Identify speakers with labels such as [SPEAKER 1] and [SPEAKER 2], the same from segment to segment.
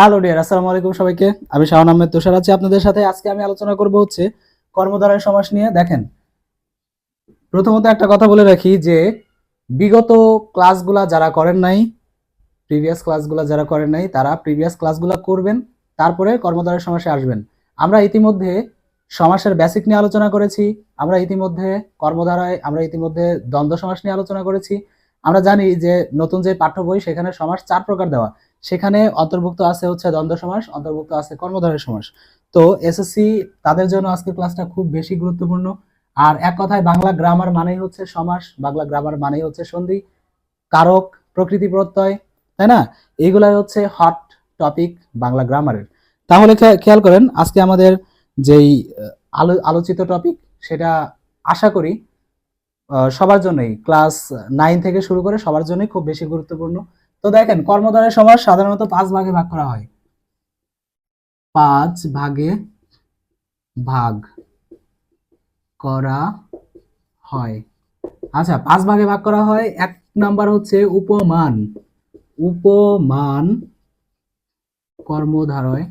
[SPEAKER 1] Hello dear, আসসালামু আলাইকুম সবাইকে। আমি শাহন আহমেদ তুষার আছি। আপনাদের সাথে আজকে আমি আলোচনা করব হচ্ছে কর্মধারয় সমাস নিয়ে। দেখেন, প্রথমত একটা কথা বলে রাখি যে বিগত ক্লাসগুলা যারা করেন নাই, প্রিভিয়াস ক্লাসগুলা যারা করেন নাই, তারা প্রিভিয়াস ক্লাসগুলা করবেন, তারপরে কর্মধারয় সমাসে আসবেন। আমরা ইতিমধ্যে সমাসের বেসিক নিয়ে আলোচনা করেছি, আমরা ইতিমধ্যে কর্মধারায়, আমরা ইতিমধ্যে দ্বন্দ্ব সমাস নিয়ে আলোচনা করেছি। আমরা জানি যে নতুন যে পাঠ্য বই, সেখানে সমাস চার প্রকার দেওয়া। সেখানে অন্তর্ভুক্ত আছে হচ্ছে দ্বন্দ্ব সমাস, অন্তর্ভুক্ত আছে কর্মধারয় সমাস। তো এসএসসি তাদের জন্য আজকের ক্লাসটা খুব বেশি গুরুত্বপূর্ণ। আর এক কথায় বাংলা গ্রামার মানেই হচ্ছে সমাস, বাংলা গ্রামার মানেই হচ্ছে সন্ধি, কারক, প্রকৃতি প্রত্যয়, তাই না? এইগুলাই হচ্ছে হট টপিক বাংলা গ্রামারের তাহলে খেয়াল করেন, আজকে আমাদের যেই আলো, আলোচিত টপিক সেটা আশা করি সবার জন্যই। ক্লাস নাইন থেকে শুরু করে সবার জন্যই খুব বেশি গুরুত্বপূর্ণ। তো দেখেন কর্মধারয় সমাস সাধারণত পাঁচ ভাগে ভাগ করা হয়। পাঁচ ভাগে ভাগ করা হয়। আচ্ছা পাঁচ ভাগে ভাগ করা হয়, এক নাম্বার হচ্ছে উপমান। উপমান কর্মধারয়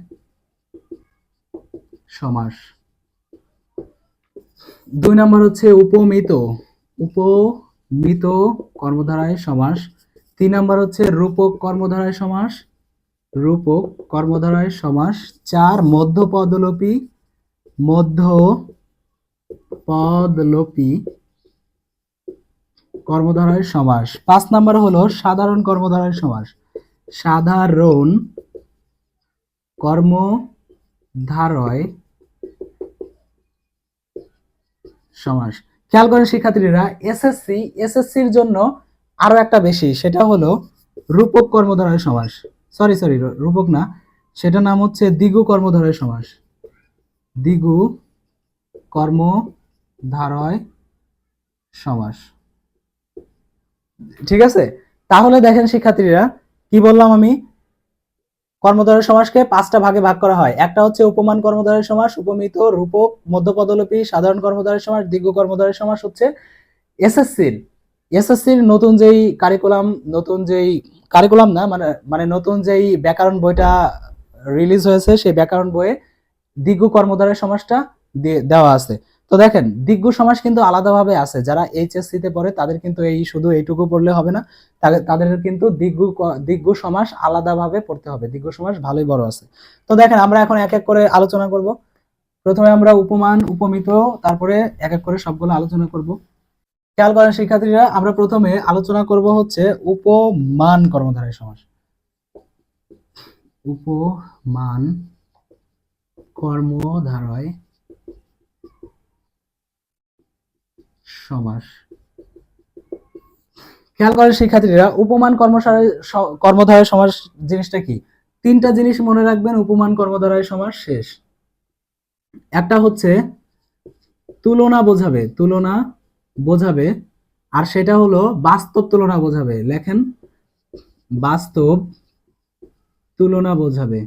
[SPEAKER 1] সমাস। দুই নাম্বার হচ্ছে উপমিত। উপমিত কর্মধারায় সমাস। তিন নাম্বার হচ্ছে রূপক কর্মধারায় সমাস, রূপক কর্মধারায় সমাস, চার মধ্য পদলোপী মধ্য পদলোপী কর্মধারায় সমাস। পাঁচ নাম্বার হলো সাধারণ কর্মধারায় সমাস। সাধারণ কর্মধারয় সমাস। খেয়াল করেন শিক্ষার্থীরা, এসএসসি, এসএসসির জন্য আরও একটা বেশি, সেটা হলো রূপক কর্মধারয় সমাস। সরি সরি রূপক না সেটা নাম হচ্ছে দ্বিগু কর্মধারয় সমাস। দ্বিগু কর্মধারয় সমাস। ঠিক আছে? তাহলে দেখেন শিক্ষার্থীরা, কি বললাম আমি? কর্মধারয় সমাসকে পাঁচটা ভাগে ভাগ করা হয়। একটা হচ্ছে উপমান কর্মধারয় সমাস, উপমিত, রূপক, মধ্যপদলোপী, সাধারণ কর্মধারয় সমাস দীর্ঘ কর্মধারয় সমাস হচ্ছে এসএসসির এসএসসির নতুন যেই কারিকুলাম নতুন যেই কারিকুলাম না মানে মানে নতুন যেই ব্যাকরণ বইটা রিলিজ হয়েছে, সেই ব্যাকরণ বইয়ে দিগ্গু কর্মধারয় সমাজটা দেওয়া আছে। তো দেখেন, দিগ্গু সমাজ কিন্তু আলাদাভাবে আছে। যারা এইচএসসি তে পড়ে, তাদের কিন্তু এই শুধু এইটুকু পড়লে হবে না। তাদের কিন্তু দিগ্গু দিগ্গু সমাস আলাদাভাবে পড়তে হবে। দিগ্গু সমাস ভালোই বড় আছে। তো দেখেন, আমরা এখন এক এক করে আলোচনা করব। প্রথমে আমরা উপমান, উপমিত, তারপরে এক এক করে সবগুলো আলোচনা করব। খেয়াল করেন, শিক্ষার্থীরা, আমরা প্রথমে আলোচনা করব হচ্ছে উপমান কর্মধারয় সমাস। উপমান কর্মধারয় সমাস। খেয়াল করেন, শিক্ষার্থীরা, উপমান কর্মসারে স- কর্মধারয় সমাস জিনিসটা কি? তিনটা জিনিস মনে রাখবেন, উপমান কর্মধারয় সমাস শেষ। একটা হচ্ছে, তুলনা বোঝাবে, তুলনা বোঝাবে। আর সেটা হলো বাস্তব তুলনা বোঝাবে। লেখেন, বাস্তব তুলনা বোঝাবে।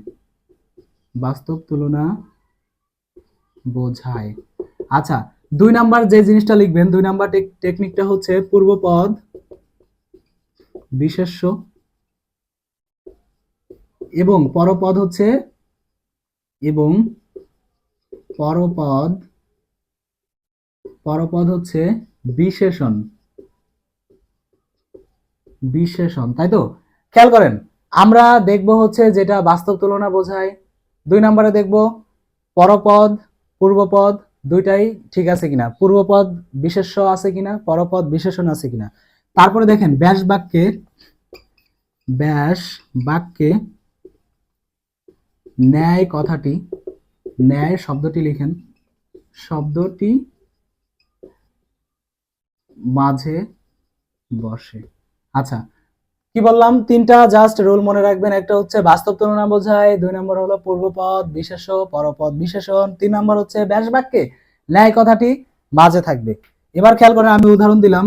[SPEAKER 1] বাস্তব তুলনা বোঝায়। আচ্ছা দুই নাম্বার যে জিনিসটা লিখবেন, দুই নাম্বার টেকনিকটা হচ্ছে পূর্বপদ বিশেষ্য এবং পরপদ হচ্ছে এবং পরপদ পরপদ হচ্ছে বিশেষণ। বিশেষণ, তাই তো? খেয়াল করেন, আমরা দেখব হচ্ছে যেটা বাস্তব তুলনা বোঝায়। দুই নম্বরে দেখব, পরপদ, পূর্বপদ, দুইটাই ঠিক আছে কিনা? পূর্বপদ বিশেষ্য আছে কিনা? পরপদ বিশেষণ আছে কিনা? তারপরে দেখেন, ব্যাস বাক্যে ব্যাস বাক্যে ন্যায় কথাটি, ন্যায় শব্দটি লিখেন। শব্দটি মাঝে বসে। আচ্ছা কি বললাম? তিনটা জাস্ট রুল মনে রাখবেন। একটা হচ্ছে বাস্তব তুলনা বোঝায়, দুই নম্বর হলো পূর্বপদ বিশেষ পরপদ বিশেষণ। তিন নম্বর হচ্ছে ব্যাস বাক্যে, ন্যায় কথাটি মাঝে থাকবে। এবার খেয়াল করেন, আমি উদাহরণ দিলাম।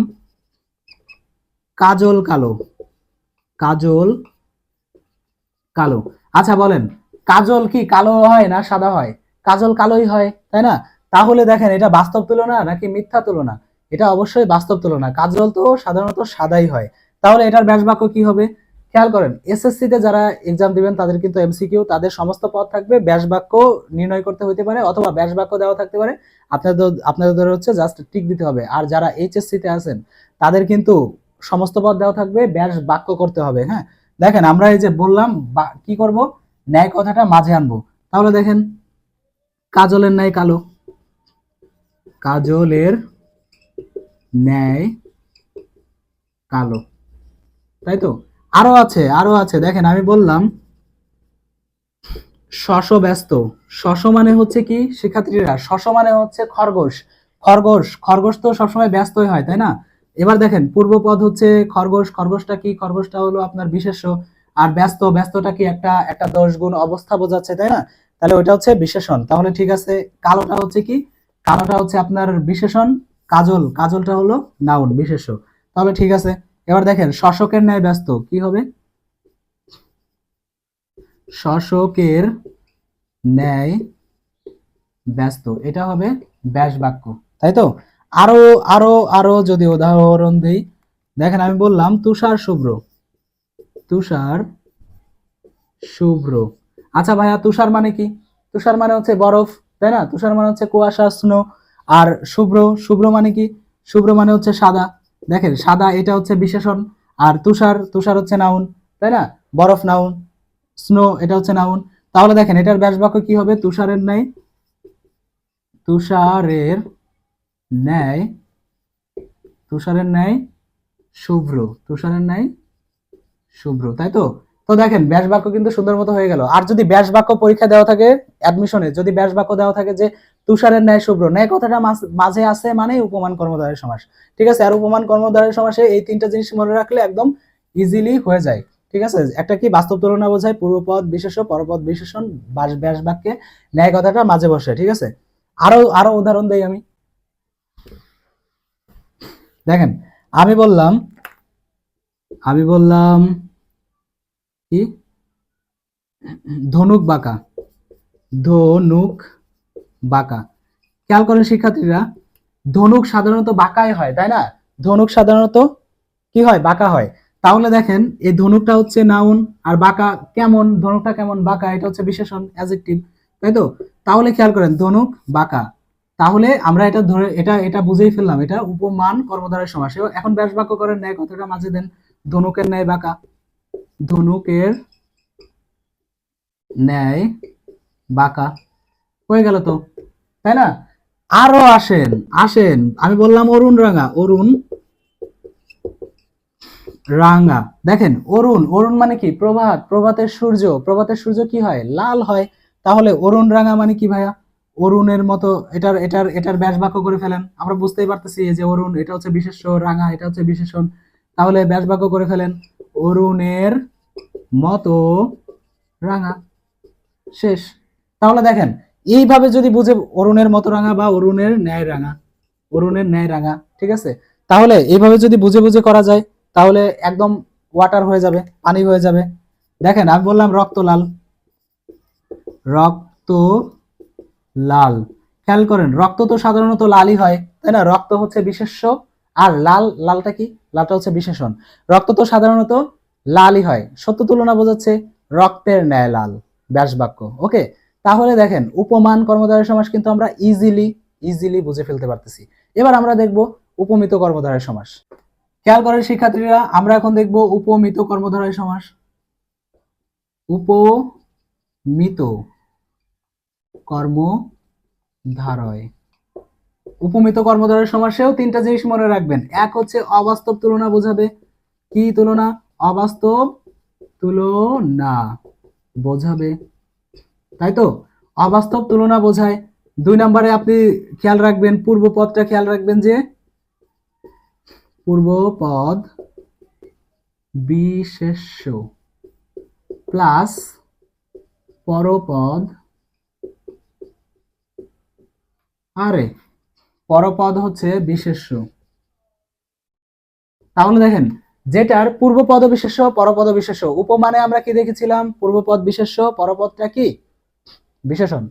[SPEAKER 1] কাজল কালো। কাজল কালো। আচ্ছা বলেন, কাজল কি কালো হয় না সাদা হয়? কাজল কালোই হয়, তাই না? তাহলে দেখেন, এটা বাস্তব তুলনা নাকি মিথ্যা তুলনা? এটা অবশ্যই বাস্তব তুলনা। কাজল তো সাধারণত সাদাই হয়। তাহলে এটার ব্যাস বাক্য কি হবে? খেয়াল করেন এসএসসি তে যারা এক্সাম দিবেন, তাদের কিন্তু এমসিকিউ তাদের সমস্ত পদ থাকবে, ব্যাস বাক্য নির্ণয় করতে হইতে পারে অথবা ব্যাস বাক্য দেওয়া থাকতে পারে। আপনাদের আপনাদের হচ্ছে জাস্ট টিক দিতে হবে। আর যারা এইচএসসি তে আছেন, তাদের কিন্তু সমস্ত পদ দেওয়া থাকবে, ব্যাস বাক্য করতে হবে হ্যাঁ? দেখেন, আমরা এই যে বললাম কি করব? ন্যায় কথাটা মাঝে আনব। তাহলে দেখেন, কাজলের ন্যায় কালো। কাজলের ন্যায় কালো। তাই তো? আরও আছে আরও আছে। দেখেন, আমি বললাম, শশ ব্যস্ত। শশ মানে হচ্ছে কি? শিক্ষার্থীরা, শশ মানে হচ্ছে খরগোশ। খরগোশ খরগোশ তো সবসময় ব্যস্তই হয়, তাই না? এবার দেখেন পূর্বপদ হচ্ছে খরগোশ। খরগোশটা কি? খরগোশটা হলো আপনার বিশেষ্য। আর ব্যস্ত, ব্যস্তটা কি একটা একটা দশ গুণ অবস্থা বোঝাচ্ছে, তাই না? তাহলে ওটা হচ্ছে বিশেষণ। তাহলে ঠিক আছে, কালোটা হচ্ছে কি? কালোটা হচ্ছে আপনার বিশেষণ। কাজল, কাজলটা হলো নাউন বিশেষ্য। তাহলে ঠিক আছে, এবার দেখেন, শশকের ন্যায় ব্যস্ত, কি হবে? শশকের ন্যায় ব্যস্ত, এটা হবে ব্যাস বাক্য তাই তো? আরও আরও আরও যদি উদাহরণ দেই, দেখেন আমি বললাম তুষার শুভ্র তুষার শুভ্র। আচ্ছা ভাইয়া, তুষার মানে কি? তুষার মানে হচ্ছে বরফ, তাই না? তুষার মানে হচ্ছে কুয়াশা, স্নো আর শুভ্র শুভ্র মানে কি? শুভ্র মানে হচ্ছে সাদা। দেখেন, সাদা এটা হচ্ছে বিশেষণ, আর তুষার তুষার হচ্ছে নাউন, তাই না? বরফ, নাউন, স্নো, এটা হচ্ছে নাউন। তাহলে দেখেন, এটার ব্যাস বাক্য কি হবে? তুষারের ন্যায় তুষারের ন্যায় তুষারের ন্যায় শুভ্র, তুষারের ন্যায় শুভ্র, তাই তো? তো দেখেন ব্যাস বাক্য কিন্তু সুন্দর মতো হয়ে গেল। আর যদি ব্যাস বাক্য পরীক্ষা দেওয়া থাকে অ্যাডমিশনে যদি ব্যাস বাক্য দেওয়া থাকে যে তুষারের ন্যায় শুভ্র। ন্যায় কথাটা মাঝ- আছে মানে উপমান কর্মধারের সমাস। ঠিক আছে? আর উপমান কর্মধারের সমাসে এই তিনটা জিনিস মনে রাখলে একদম ইজিলি হয়ে যায়। ঠিক আছে? একটা কি বাস্তব তুলনা বোঝায় পূর্বপদ বিশেষ পরপদ বিশেষণ বাস- ব্যাস বাক্যে ন্যায় কথাটা মাঝে বসে। ঠিক আছে? আরও আরও উদাহরণ দেই আমি। দেখেন, আমি বললাম আমি বললাম কি? ধনুক বাঁকা। ধনুক বাঁকা। খেয়াল করেন শিক্ষার্থীরা, ধনুক সাধারণত বাঁকাই হয়, তাই না? ধনুক সাধারণত কি হয়? বাঁকা হয়। তাহলে দেখেন, এই ধনুকটা হচ্ছে নাউন আর বাঁকা কেমন? ধনুকটা কেমন বাঁকা? এটা হচ্ছে বিশেষণ অ্যাজেক্টিভ তাই তো? তাহলে খেয়াল করেন, ধনুক বাঁকা। তাহলে আমরা এটা ধরে, এটা এটা বুঝেই ফেললাম, এটা উপমান কর্মধারের সমাস। এখন ব্যাস বাক্য করেন, ন্যায় কথাটা মাঝে দেন। ধনুকের ন্যায় বাঁকা। ধনুকের ন্যায় বাঁকা। হয়ে গেল তো? তাই না? আরও আসেন আসেন। আমি বললাম অরুণ রাঙা অরুণ রাঙা। দেখেন, অরুণ অরুণ মানে কি? প্রভাত, প্রভাতের সূর্য। প্রভাতের সূর্য কি হয়? লাল হয়। তাহলে অরুণ রাঙা মানে কি ভাইয়া? অরুণের মতো এটার এটার এটার ব্যাস বাক্য করে ফেলেন। আমরা বুঝতেই পারতেছি যে অরুণ, এটা হচ্ছে বিশেষ্য রাঙা, এটা হচ্ছে বিশেষণ। তাহলে ব্যাস বাক্য করে ফেলেন, অরুণের মতো রাঙা। শেষ। তাহলে দেখেন এইভাবে যদি বুঝে অরুণের মতো রাঙা বা অরুণের ন্যায় রাঙা, অরুণের ন্যায় রাঙা, ঠিক আছে? তাহলে এইভাবে যদি বুঝে বুঝে করা যায়, তাহলে একদম ওয়াটার হয়ে যাবে, পানি হয়ে যাবে। দেখেন, আমি বললাম রক্ত লাল। রক্ত লাল। খেয়াল করেন, রক্ত তো সাধারণত লালই হয়, তাই না? রক্ত হচ্ছে বিশেষ্য, আর লাল, লালটা কি? লালটা হচ্ছে বিশেষণ। রক্ত তো সাধারণত লালই হয়। সত্য তুলনা বোঝাচ্ছে রক্তের ন্যায় লাল। ব্যাস বাক্য, ওকে? তাহলে দেখেন, উপমান কর্মধারয় সমাস কিন্তু আমরা ইজিলি ইজিলি বুঝে ফেলতে পারতেছি। এবার আমরা দেখব উপমিত কর্মধারয় সমাস খেয়াল করেন শিক্ষার্থীরা, আমরা এখন দেখব উপমিত কর্মধারয় সমাস উপমিত কর্মধারয়। উপমিত কর্মধারয় সমাসেও তিনটা জিনিস মনে রাখবেন। এক হচ্ছে অবাস্তব তুলনা বোঝাবে। কি তুলনা? অবাস্তব তুলনা বোঝাবে। তাই তো অবাস্তব তুলনা বোঝায়। দুই নম্বরে আপনি খেয়াল রাখবেন, পূর্ব পদটা খেয়াল রাখবেন যে পূর্বপদ বিশেষ্য প্লাস পরপদ আরে, পরপদ হচ্ছে বিশেষ্য। তাহলে দেখেন, যেটার পূর্বপদ বিশেষ্য, পরপদ বিশেষ্য। উপমানে আমরা কি দেখেছিলাম? পূর্বপদ বিশেষ্য, পরপদটা কি? বিশেষণ।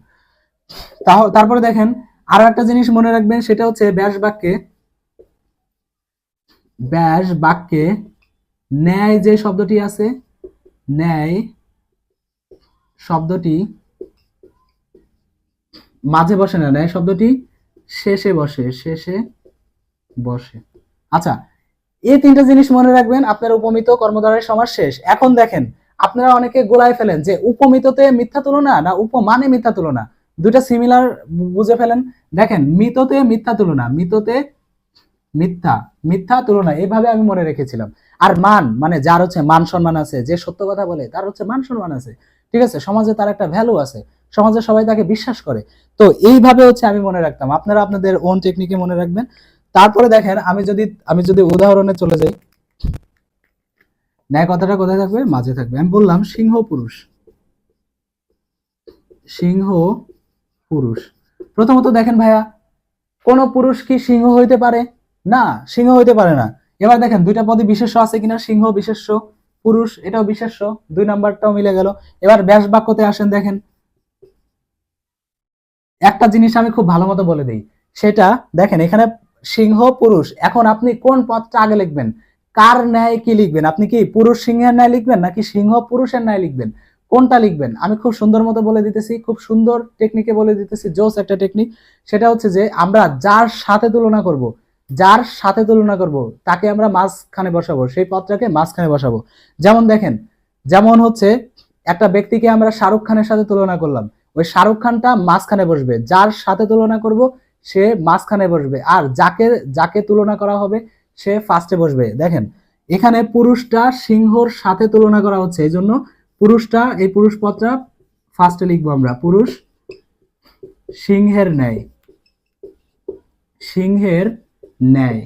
[SPEAKER 1] তারপরে দেখেন, আরও একটা জিনিস মনে রাখবেন, সেটা হচ্ছে ব্যাস বাক্যে ব্যাস বাক্যে ন্যায় যে শব্দটি আছে, ন্যায় শব্দটি মাঝে বসে না, ন্যায় শব্দটি শেষে বসে শেষে বসে। আচ্ছা এই তিনটা জিনিস মনে রাখবেন, আপনার উপমিত কর্মধারের সমাজ শেষ। এখন দেখেন আপনারা অনেকে গোলায় ফেলেন যে উপমিততে মিথ্যা তুলনা না উপমানে মিথ্যা তুলনা। দুইটা সিমিলার বুঝে ফেলেন। দেখেন, মিততে মিথ্যা তুলনা, মিততে মিথ্যা মিথ্যা তুলনা এইভাবে আমি মনে রেখেছিলাম। আর মান মানে যার হচ্ছে মান সম্মান আছে, যে সত্য কথা বলে, তার হচ্ছে মান সম্মান আছে। ঠিক আছে? সমাজে তার একটা ভ্যালু আছে। সমাজে সবাই তাকে বিশ্বাস করে। তো এইভাবে হচ্ছে আমি মনে রাখতাম। আপনারা আপনাদের ওন টেকনিকে মনে রাখবেন। তারপরে দেখেন, আমি যদি আমি যদি উদাহরণে চলে যাই। ন্যায় কথাটা কোথায় থাকবে? মাঝে থাকবে। আমি বললাম সিংহ পুরুষ। সিংহ পুরুষ। প্রথমত দেখেন ভাইয়া, কোন পুরুষ কি সিংহ হইতে পারে? না, সিংহ হইতে পারে না। এবার দেখেন, দুইটা পদে বিশেষ্য আছে কিনা? সিংহ, বিশেষ্য, পুরুষ, এটাও বিশেষ্য। দুই নাম্বারটাও মিলে গেল। এবার ব্যাস বাক্যতে আসেন দেখেন। একটা জিনিস আমি খুব ভালো মতো বলে দিই। সেটা, দেখেন, এখানে সিংহ, পুরুষ। এখন আপনি কোন পদটা আগে লিখবেন? কার ন্যায় কি লিখবেন? আপনি কি পুরুষ সিংহের ন্যায় লিখবেন নাকি সিংহ পুরুষের ন্যায় লিখবেন? কোনটা লিখবেন? আমি খুব সুন্দর মতো বলে দিতেছি, খুব সুন্দর টেকনিকে বলে দিতেছি, জোস একটা টেকনিক সেটা হচ্ছে যে আমরা যার সাথে তুলনা করব, যার সাথে তুলনা করব, তাকে আমরা মাঝখানে বসাবো, সেই পদটাকে মাঝখানে বসাবো। যেমন দেখেন, যেমন হচ্ছে একটা ব্যক্তিকে আমরা শাহরুখ খানের সাথে তুলনা করলাম, ওই শাহরুখ খানটা মাঝখানে বসবে, যার সাথে তুলনা করব, সে মাঝখানে বসবে। আর যাকে যাকে তুলনা করা হবে সে ফার্স্টে বসবে। দেখেন, এখানে পুরুষটা সিংহর সাথে তুলনা করা হচ্ছে এই জন্য পুরুষটা, এই পুরুষ পদটা ফার্স্টে লিখব আমরা, পুরুষ সিংহের ন্যায়। সিংহের ন্যায়।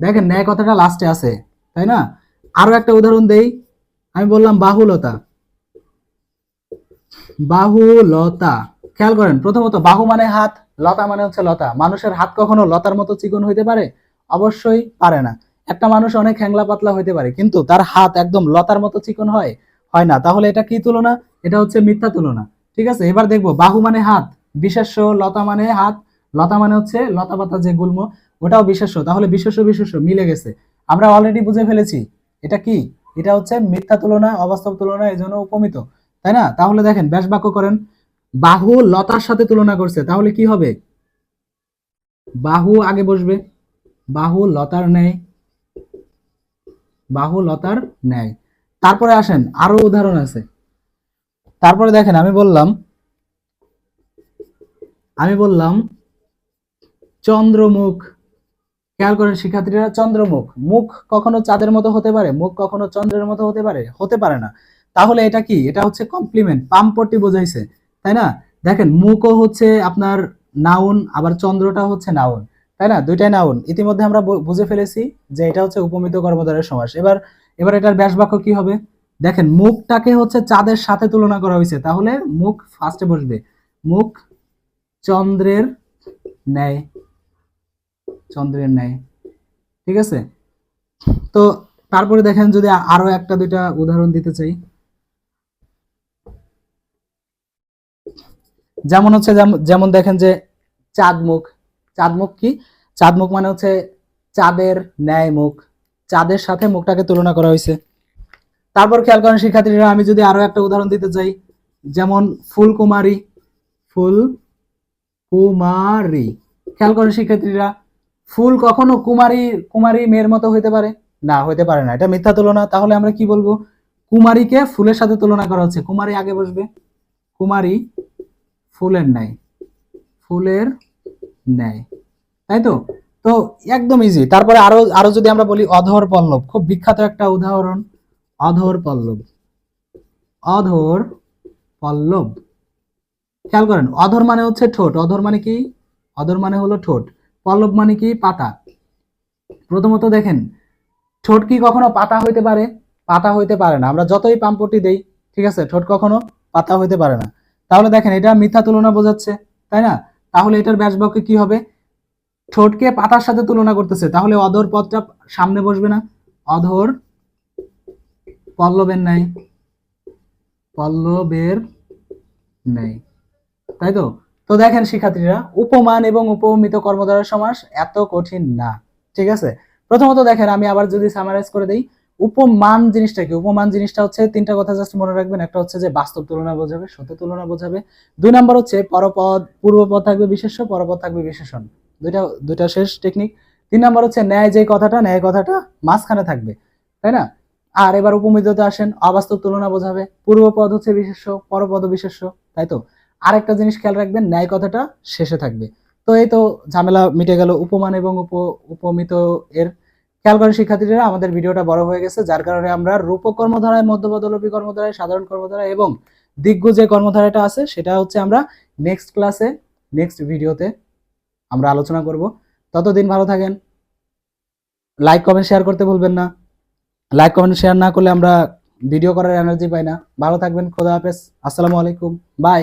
[SPEAKER 1] দেখেন, ন্যায় কথাটা লাস্টে আছে, তাই না? আরও একটা উদাহরণ দেই, আমি বললাম বাহুলতা। বাহুলতা, খেয়াল করেন, প্রথমত বাহু মানে হাত, লতা মানে হচ্ছে লতা। মানুষের হাত কখনো লতার মতো চিকন হইতে পারে? অবশ্যই পারে না। একটা মানুষ অনেক হ্যাংলা পাতলা হইতে পারে, কিন্তু তার হাত একদম লতার মতো চিকন হয় হয় না। তাহলে এটা কি তুলনা? এটা হচ্ছে মিথ্যা তুলনা। ঠিক আছে? এবার দেখব, বাহু মানে হাত, বিশেষ্য লতা মানে হাত, লতা মানে হচ্ছে লতা পাতা যে গুল্ম, ওটাও বিশেষ্য। তাহলে বিশেষ্য বিশেষ্য মিলে গেছে। আমরা অলরেডি বুঝে ফেলেছি, এটা কি? এটা হচ্ছে মিথ্যা তুলনা, অবাস্তব তুলনা এই জন্য উপমিত। তাই না? তাহলে দেখেন, ব্যাস বাক্য করেন। বাহু লতার সাথে তুলনা করছে, তাহলে কি হবে? বাহু আগে বসবে। বাহু লতার ন্যায়। বাহু লতার ন্যায়। তারপরে আসেন, আরও উদাহরণ আছে। তারপরে দেখেন, আমি বললাম আমি বললাম, চন্দ্রমুখ। খেয়াল করেন শিক্ষার্থীরা, চন্দ্রমুখ। মুখ কখনো চাঁদের মতো হতে পারে, মুখ কখনো চন্দ্রের মতো হতে পারে হতে পারে না। তাহলে এটা কি? এটা হচ্ছে কমপ্লিমেন্ট পাম্পটি বোঝাইছে, তাই না? দেখেন, মুখও হচ্ছে আপনার নাউন আবার চন্দ্রটা হচ্ছে নাউন তাই না? দুইটাই নাউন ইতিমধ্যে আমরা বুঝে ফেলেছি যে এটা হচ্ছে উপমিত কর্মধারের সমাস। এবার এবার এটার ব্যাস বাক্য কি হবে? দেখেন, মুখটাকে হচ্ছে চাঁদের সাথে তুলনা করা হয়েছে। তাহলে মুখ ফার্স্টে বসবে। মুখ চন্দ্রের ন্যায়। চন্দ্রের ন্যায়। ঠিক আছে? তো তারপরে দেখেন যদি আরও একটা, দুইটা উদাহরণ দিতে চাই। যেমন হচ্ছে যেমন দেখেন যে চাঁদ মুখ। চাঁদ মুখ কি? চাঁদ মুখ মানে হচ্ছে চাঁদের ন্যায় মুখ। চাঁদের সাথে মুখটাকে তুলনা করা হয়েছে। তারপর খেয়াল করেন, শিক্ষার্থীরা, আমি যদি আরও একটা উদাহরণ দিতে চাই। যেমন ফুলকুমারী। ফুল কুমারী খেয়াল করেন, শিক্ষার্থীরা, ফুল কখনো কুমারী কুমারী মেয়ের মতো হইতে পারে? না, হইতে পারে না। এটা মিথ্যা তুলনা। তাহলে আমরা কি বলব? কুমারীকে ফুলের সাথে তুলনা করা হচ্ছে। কুমারী আগে বসবে। কুমারী ফুলের ন্যায়। ফুলের ন্যায় তাই তো? তো একদম ইজি তারপরে আরও আরও যদি আমরা বলি অধর পল্লব, খুব বিখ্যাত একটা উদাহরণ, অধর পল্লব। অধর পল্লব। খেয়াল করেন, অধর মানে হচ্ছে ঠোঁট। অধর মানে কি? অধর মানে হলো ঠোঁট। পল্লব মানে কি? পাতা। প্রথমত দেখেন, ঠোঁট কি কখনো পাতা হইতে পারে? পাতা হইতে পারে না। আমরা যতই পাম্পটি দেই, ঠিক আছে, ঠোঁট কখনো পাতা হইতে পারে না। তাহলে দেখেন, এটা মিথ্যা তুলনা বোঝাচ্ছে, তাই না? তাহলে এটার ব্যাসবাক্য কি হবে? ঠোঁটকে পাতার সাথে তুলনা করতেছে। তাহলে অধর পদটা সামনে বসবে না। অধর পল্লবের নাই পল্লবের নেই তাই তো? তো দেখেন শিক্ষার্থীরা, উপমান এবং উপমিত কর্মধারয় সমাস এত কঠিন না। ঠিক আছে? প্রথমত দেখেন, আমি আবার যদি সামারাইজ করে দেই। উপমান জিনিসটা কি? উপমান জিনিসটা হচ্ছে তিনটা কথা জাস্ট মনে রাখবেন। একটা হচ্ছে যে বাস্তব তুলনা বোঝাবে, সত্য তুলনা বোঝাবে। দুই নাম্বার হচ্ছে পরপদ পূর্বপদ থাকবে বিশেষ্য পরপদ থাকবে বিশেষণ। দুইটা দুইটা শেষ টেকনিক তিন নাম্বার হচ্ছে ন্যায় যে কথাটা, ন্যায় কথাটা মাঝখানে থাকবে, তাই না? আর এবার উপমিততে আসেন, অবাস্তব তুলনা বোঝাবে, পূর্বপদ হচ্ছে বিশেষ্য, পরপদ বিশেষ্য, তাই তো? আরেকটা জিনিস খেয়াল রাখবেন, ন্যায় কথাটা শেষে থাকবে। তো এই তো ঝামেলা মিটে গেল, উপমান এবং উপ, উপমিত এর খেয়াল করেন শিক্ষার্থীরা, আমাদের ভিডিওটা বড় হয়ে গেছে, যার কারণে আমরা রূপক কর্মধারায়, মধ্যপদলোপী কর্মধারায়, সাধারণ কর্মধারায় এবং দিগ্গ যে কর্মধারাটা আছে, সেটা হচ্ছে আমরা নেক্সট ক্লাসে নেক্সট ভিডিওতে আমরা আলোচনা করব। ততদিন ভালো থাকেন। লাইক কমেন্ট শেয়ার করতে ভুলবেন না। লাইক কমেন্ট শেয়ার না করলে আমরা ভিডিও করার এনার্জি পাই না। ভালো থাকবেন, খোদা হাফেজ। আসসালামু আলাইকুম। বাই